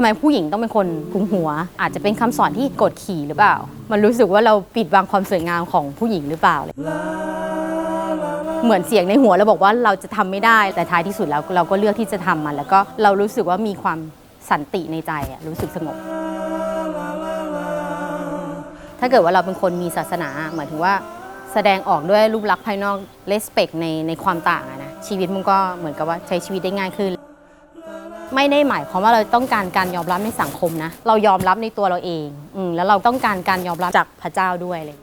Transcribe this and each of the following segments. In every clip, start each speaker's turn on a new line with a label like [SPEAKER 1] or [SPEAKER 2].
[SPEAKER 1] ทำไมผู้หญิงต้องเป็นคนคุมหัว อาจจะเป็นคำสอนที่กดขี่หรือเปล่า มันรู้สึกว่าเราปิดบังความสวยงามของผู้หญิงหรือเปล่า เหมือนเสียงในหัวเราบอกว่าเราจะทำไม่ได้แต่ท้ายที่สุดแล้วเราก็เลือกที่จะทำมัน แล้วก็เรารู้สึกว่ามีความสันติในใจรู้สึกสงบถ้าเกิดว่าเราเป็นคนมีศาสนาหมายถึงว่าแสดงออกด้วยรูปลักษณ์ภายนอกเลสเปกในในความต่างนะชีวิตมันก็เหมือนกับว่าใช้ชีวิตได้ง่ายขึ้น ไม่ได้หมายความว่าเราต้องการการยอมรับในสังคมนะ เรายอมรับในตัวเราเอง อืมแล้วเราต้องการการยอมรับจากพระเจ้าด้วยเลย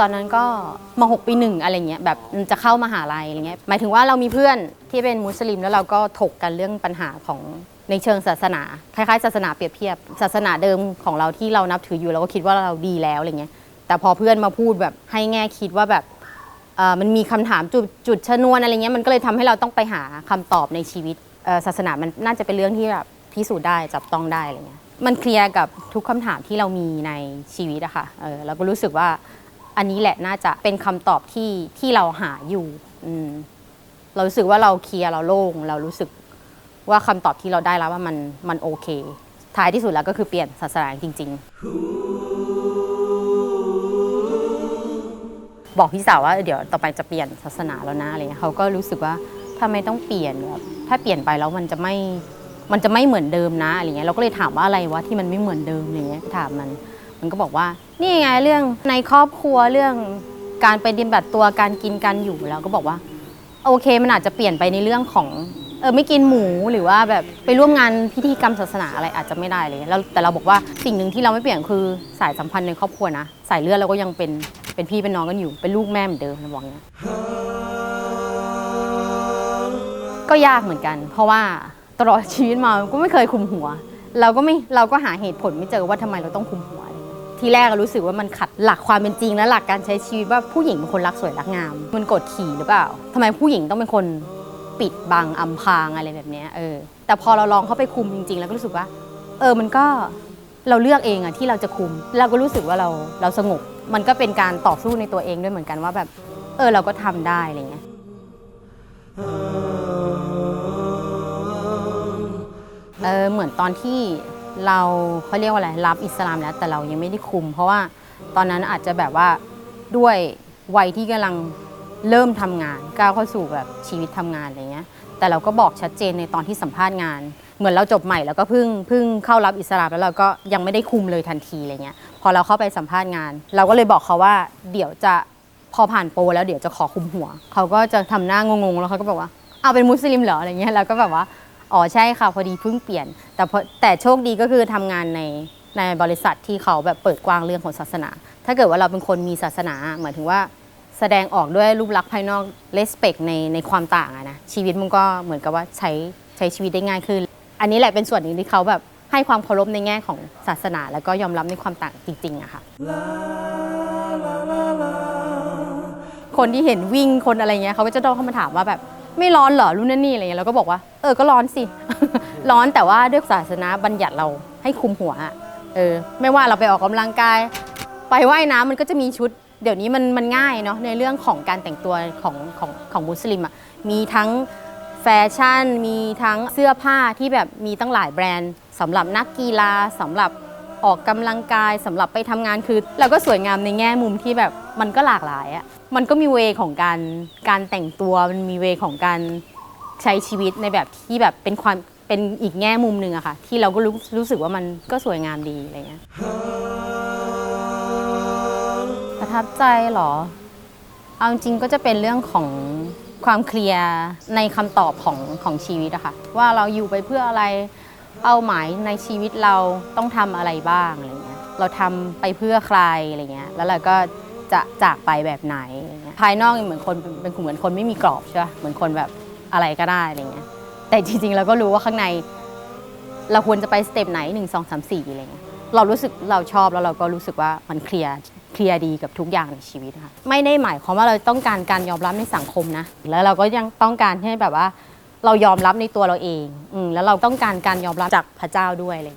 [SPEAKER 1] ตอนนั้นก็มหกปีหนึ่งอะไรเงี้ยแบบจะเข้ามาหาลัยอะไรเงี้ยหมายถึงว่าเรามีเพื่อนที่เป็นมุสลิมแล้วเราก็ถกกันเรื่องปัญหาของในเชิงศาสนาคล้ายๆศาสนาเปรียบเทียบ ศาสนาเดิมของเราที่เรานับถืออยู่เราก็คิดว่าเราดีแล้วอะไรเงี้ยแต่พอเพื่อนมาพูดแบบให้แง่คิดว่าแบบมันมีคำถามจุดจุดชนวนอะไรเงี้ยมันก็เลยทำให้เราต้องไปหาคำตอบในชีวิตศาสนามันน่าจะเป็นเรื่องที่แบบพิสูจน์ได้จับต้องได้อะไรเงี้ยมันเคลียร์กับทุกคำถามที่เรามีในชีวิตอะค่ะเออเราก็รู้สึกว่า อันนี้แหละน่าจะเป็นคำตอบที่ที่เราหาอยู่อืมเรารู้สึกว่าเราเคลียร์เราโล่งเรารู้สึกว่าคำตอบที่เราได้แล้วว่ามันมันโอเค ท้ายที่สุดแล้วก็คือเปลี่ยนศาสนาจริง ๆ บอกพี่สาวว่าเดี๋ยวต่อไปจะเปลี่ยนศาสนาแล้วนะอะไรเงี้ยเขาก็รู้สึกว่าทำไมต้องเปลี่ยนแบบถ้าเปลี่ยนไปแล้วมันจะไม่มันจะไม่เหมือนเดิมนะอะไรเงี้ยเราก็เลยถามว่าอะไรวะที่มันไม่เหมือนเดิมอะไรเงี้ยถามมัน มันก็บอกว่า นี่ไงเรื่องในครอบครัวเรื่องการไปดินบัตตัวการกินการอยู่แล้วก็บอกว่า โอเคมันอาจจะเปลี่ยนไปในเรื่องของเออไม่กินหมูหรือว่าแบบไปร่วมงานพิธีกรรมศาสนาอะไรอาจจะไม่ได้เลยแล้วแต่เราบอกว่าสิ่งหนึ่งที่เราไม่เปลี่ยนคือสายสัมพันธ์ในครอบครัวนะสายเลือดเราก็ยังเป็นเป็นพี่เป็นน้องกันอยู่เป็นลูกแม่เหมือนเดิมเราบอกเงี้ยก็ยากเหมือนกัน เพราะว่าตลอดชีวิตมาก็ไม่เคยคุมหัว เราก็ไม่เราก็หาเหตุผลไม่เจอว่าทำไมเราต้องคุมหัว ที่แรกก็รู้สึกว่ามันขัดหลักความเป็นจริง และหลักการใช้ชีวิตว่าผู้หญิงเป็นคนรักสวยรักงาม มันกดขี่หรือเปล่าทำไมผู้หญิงต้องเป็นคนปิดบังอำพรางอะไรแบบนี้เออ แต่พอเราลองเข้าไปคุมจริง ๆ แล้วก็รู้สึกว่า เออมันก็เราเลือกเองอะที่เราจะคุม เราก็รู้สึกว่าเราเราสงบมันก็เป็นการต่อสู้ในตัวเองด้วยเหมือนกันว่าแบบ เออเราก็ทำได้อะไรเงี้ยเออเหมือนตอนที่ เราเขาเรียกว่าอะไรรับอิสลามแล้ว แต่เรายังไม่ได้คุม เพราะว่าตอนนั้นอาจจะแบบว่าด้วยวัยที่กำลังเริ่มทำงานก้าวเข้าสู่แบบชีวิตทำงานอะไรเงี้ยแต่เราก็บอกชัดเจนในตอนที่สัมภาษณ์งาน เหมือนเราจบใหม่แล้วก็เพิ่งเพิ่งเข้ารับอิสลามแล้วเราก็ยังไม่ได้คุมเลยทันทีอะไรเงี้ยพอเราเข้าไปสัมภาษณ์งาน เราก็เลยบอกเขาว่าเดี๋ยวจะพอผ่านโปรแล้วเดี๋ยวจะขอคุมหัว เขาก็จะทำหน้างงๆแล้วเขาก็บอกว่าเอาเป็นมุสลิมเหรออะไรเงี้ยเราก็แบบว่า อ๋อใช่ค่ะพอดีเพิ่งเปลี่ยน แต่พอแต่โชคดีก็คือทำงานในในบริษัทที่เขาแบบเปิดกว้างเรื่องของศาสนา ถ้าเกิดว่าเราเป็นคนมีศาสนาหมายถึงว่าแสดงออกด้วยรูปลักษณ์ภายนอกเลสเปกในในความต่างอะนะชีวิตมันก็เหมือนกับว่าใช้ใช้ชีวิตได้ง่ายขึ้น อันนี้แหละเป็นส่วนหนึ่งที่เขาแบบให้ความเคารพในแง่ของศาสนา แล้วก็ยอมรับในความต่างจริงๆอะค่ะคนที่เห็นวิ่งคนอะไรเงี้ยเขาก็จะต้องเข้ามาถามว่าแบบ ไม่ร้อนเหรอรุ่นนั่นนี่อะไรเงี้ยเราก็บอกว่า เออก็ร้อนสิ ร้อนแต่ว่าด้วยศาสนาบัญญัติเราให้คุมหัวอะเออ ไม่ว่าเราไปออกกำลังกาย ไปว่ายน้ำมันก็จะมีชุด เดี๋ยวนี้มันมันง่ายเนาะในเรื่องของการแต่งตัวของของของมุสลิมอะมีทั้งแฟชั่น มีทั้งเสื้อผ้าที่แบบมีตั้งหลายแบรนด์สำหรับนักกีฬาสำหรับออกกำลังกายสำหรับไปทำงานคือเราก็สวยงามในแง่มุมที่แบบ มันก็หลากหลายอะมันก็มีเวของการการแต่งตัวมันมีเวของการใช้ชีวิตในแบบที่แบบเป็นความเป็นอีกแง่มุมหนึ่งอะค่ะ ที่เราก็รู้รู้สึกว่ามันก็สวยงามดีอะไรเงี้ยประทับใจเหรอ เอาจริงก็จะเป็นเรื่องของความเคลียร์ในคำตอบของของชีวิตอะค่ะ ว่าเราอยู่ไปเพื่ออะไรเป้าหมายในชีวิตเราต้องทำอะไรบ้างอะไรเงี้ยเราทำไปเพื่อใครอะไรเงี้ยแล้วเราก็ จะจากไปแบบไหน ภายนอกเหมือนคนเป็นเหมือนคนไม่มีกรอบใช่ปะเหมือนคนแบบอะไรก็ได้อะไรเงี้ย แต่จริงๆเราก็รู้ว่าข้างใน เราควรจะไปสเต็ปไหนหนึ่งสองสามสี่อะไรเงี้ย เรารู้สึกเราชอบแล้วเราก็รู้สึกว่ามันเคลียร์เคลียร์ดีกับทุกอย่างในชีวิตค่ะไม่ได้หมายความว่าเราต้องการการยอมรับในสังคมนะ แล้วเราก็ยังต้องการให้แบบว่า เรายอมรับในตัวเราเอง อืแล้วเราต้องการการยอมรับจากพระเจ้าด้วยเลย